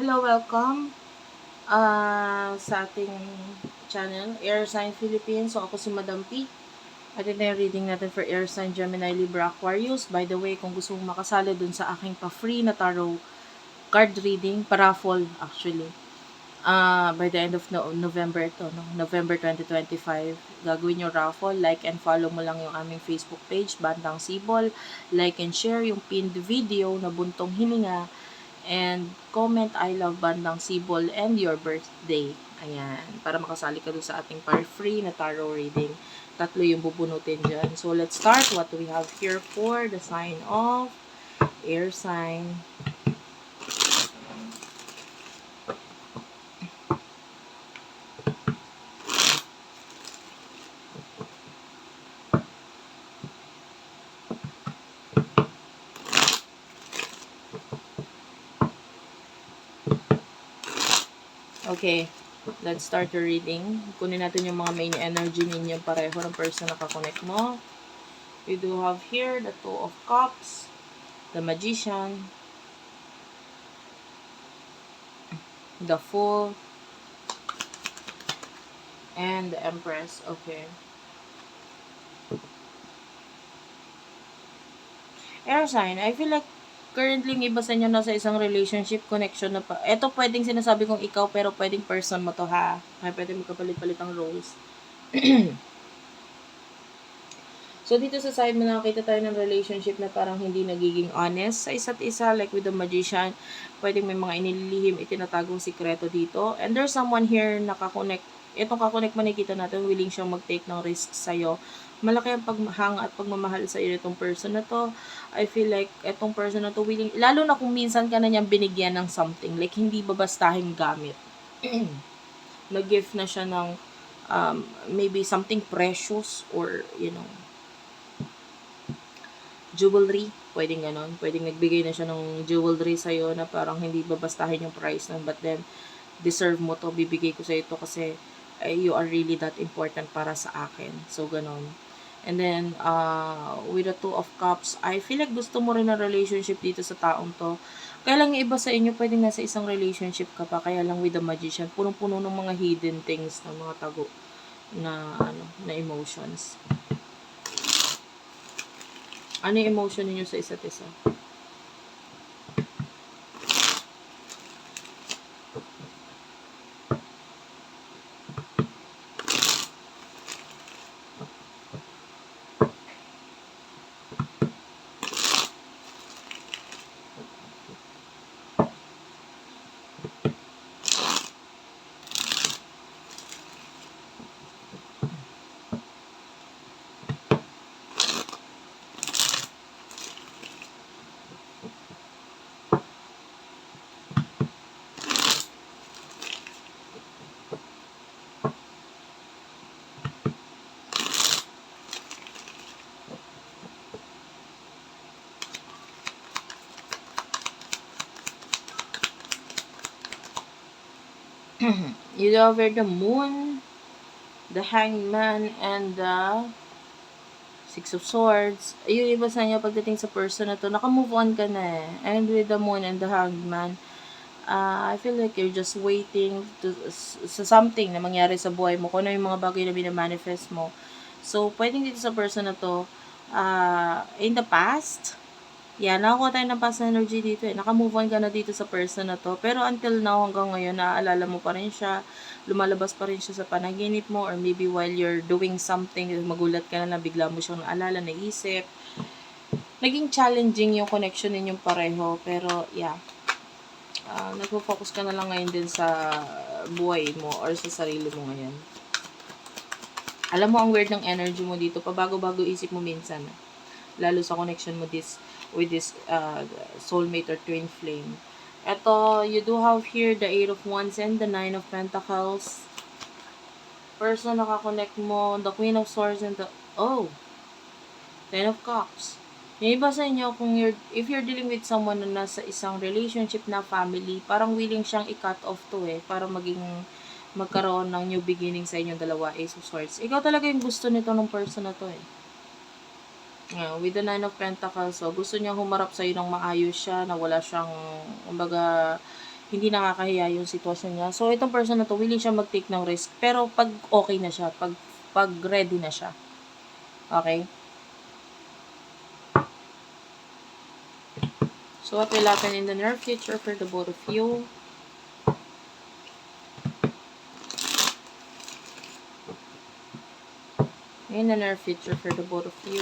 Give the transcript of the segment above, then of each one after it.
Hello, welcome ah sa ating channel, Air Sign Philippines. So, ako si Madam P. At ito yung reading natin for Air Sign Gemini, Libra, Aquarius. By the way, kung gusto mong makasali dun sa aking pa-free na tarot card reading, paraffle actually. Ah, by the end of no- November ito, no? November 2025, gagawin yung raffle. Like and follow mo lang yung aming Facebook page, Bandang Sibol. Like and share yung pinned video na buntong hininga and comment I love Bandang Sibol and your birthday. Ayan, para makasali ka dun sa ating par free na tarot reading. Tatlo yung bubunutin dyan. So, let's start what we have here for the sign of air sign. Okay, let's start the reading. Kunin natin yung mga main energy ninyo pareho ng person na kakonect mo. We do have here the Two of Cups, the Magician, the Fool, and the Empress. Okay. Air sign, I feel like currently yung iba sa inyo nasa isang relationship connection na pa. Ito pwedeng sinasabi kong ikaw pero pwedeng person mo to ha. Ay pwede magkapalit-palit ang roles. so dito sa side mo nakakita tayo ng relationship na parang hindi nagiging honest sa isa't isa like with the magician. Pwedeng may mga inililihim, itinatagong sikreto dito. And there's someone here nakakonect itong kakonect mo nakikita natin, willing siyang mag-take ng risk sa'yo. Malaki ang paghanga at pagmamahal sa iyo itong person na to. I feel like itong person na to willing, lalo na kung minsan ka na niyang binigyan ng something, like hindi babastahin gamit. Nag-gift na siya ng um, maybe something precious or, you know, jewelry. Pwedeng ganon. Pwedeng nagbigay na siya ng jewelry sa'yo na parang hindi babastahin yung price nun. But then, deserve mo to. Bibigay ko sa ito kasi eh, you are really that important para sa akin. So, ganon. And then, uh, with the two of cups, I feel like gusto mo rin ng relationship dito sa taong to. Kaya lang iba sa inyo, pwedeng nasa isang relationship ka pa. Kaya lang with the magician, punong-puno ng mga hidden things, ng mga tago na, ano, na emotions. Ano yung emotion ninyo sa isa't isa? you over the moon, the hangman, and the six of swords. Yung iba sa inyo pagdating sa person na to, naka-move on ka na eh. And with the moon and the hangman, uh, I feel like you're just waiting to, sa something na mangyari sa buhay mo. Kung ano yung mga bagay na binamanifest mo. So, pwedeng dito sa person na to, uh, in the past, Yeah, nakakuha tayo ng past energy dito eh. Naka-move on ka na dito sa person na to. Pero until now, hanggang ngayon, naaalala mo pa rin siya. Lumalabas pa rin siya sa panaginip mo. Or maybe while you're doing something, magulat ka na na bigla mo siyang naalala, naisip. Naging challenging yung connection ninyong pareho. Pero yeah, uh, nagpo-focus ka na lang ngayon din sa buhay mo or sa sarili mo ngayon. Alam mo, ang weird ng energy mo dito. Pabago-bago isip mo minsan. Lalo sa connection mo this with this uh, soulmate or twin flame. Ito, you do have here the Eight of Wands and the Nine of Pentacles. Person nakakonect mo, the Queen of Swords and the, oh, Ten of Cups. Yung iba sa inyo, kung you're, if you're dealing with someone na nasa isang relationship na family, parang willing siyang i-cut off to eh, para maging magkaroon ng new beginning sa inyong dalawa, Ace of Swords. Ikaw talaga yung gusto nito ng person na to eh. Yeah, with the Nine of Pentacles, so gusto niya humarap sa iyo ng maayos siya, na wala siyang, kumbaga, hindi nakakahiya yung sitwasyon niya. So, itong person na to, willing siya mag-take ng risk. Pero, pag okay na siya, pag, pag ready na siya. Okay? So, what will happen in the near future for the both of you? In the near future for the both of you.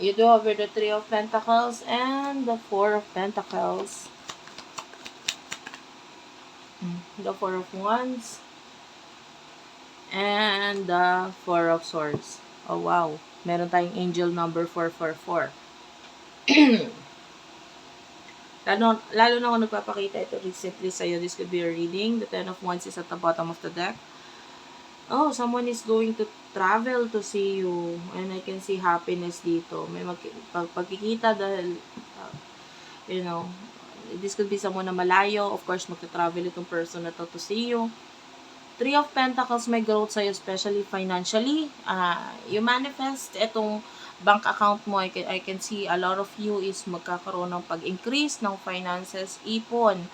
You do over the Three of Pentacles and the Four of Pentacles. Mm, The Four of Wands. And the Four of Swords. Oh, wow. Meron tayong angel number 444. lalo, lalo na ako nagpapakita ito recently sa'yo. This could be a reading. The Ten of Wands is at the bottom of the deck. Oh, someone is going to travel to see you. And I can see happiness dito. May mag, pag, pagkikita dahil, uh, you know, this could be someone na malayo. Of course, magta-travel itong person na to to see you. Three of Pentacles may growth sa'yo, especially financially. Uh, you manifest itong bank account mo. I can, I can see a lot of you is magkakaroon ng pag-increase ng finances, ipon.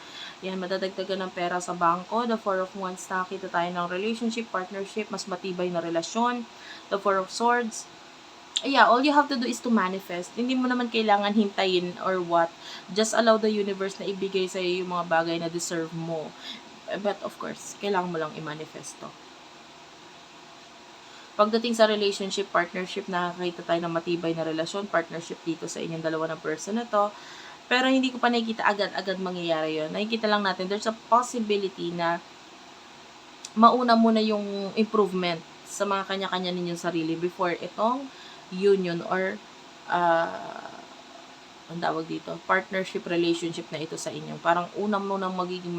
Yan, madadagdagan ng pera sa bangko. The Four of Wands, nakakita tayo ng relationship, partnership, mas matibay na relasyon. The Four of Swords, yeah, all you have to do is to manifest. Hindi mo naman kailangan hintayin or what. Just allow the universe na ibigay sa'yo yung mga bagay na deserve mo. But of course, kailangan mo lang i-manifest to. Pagdating sa relationship, partnership, nakakita tayo ng matibay na relasyon, partnership dito sa inyong dalawa ng person na to. Pero hindi ko pa nakikita agad-agad mangyayari yon. Nakikita lang natin, there's a possibility na mauna muna yung improvement sa mga kanya-kanya ninyong sarili before itong union or uh, ang tawag dito, partnership relationship na ito sa inyo. Parang unang munang magiging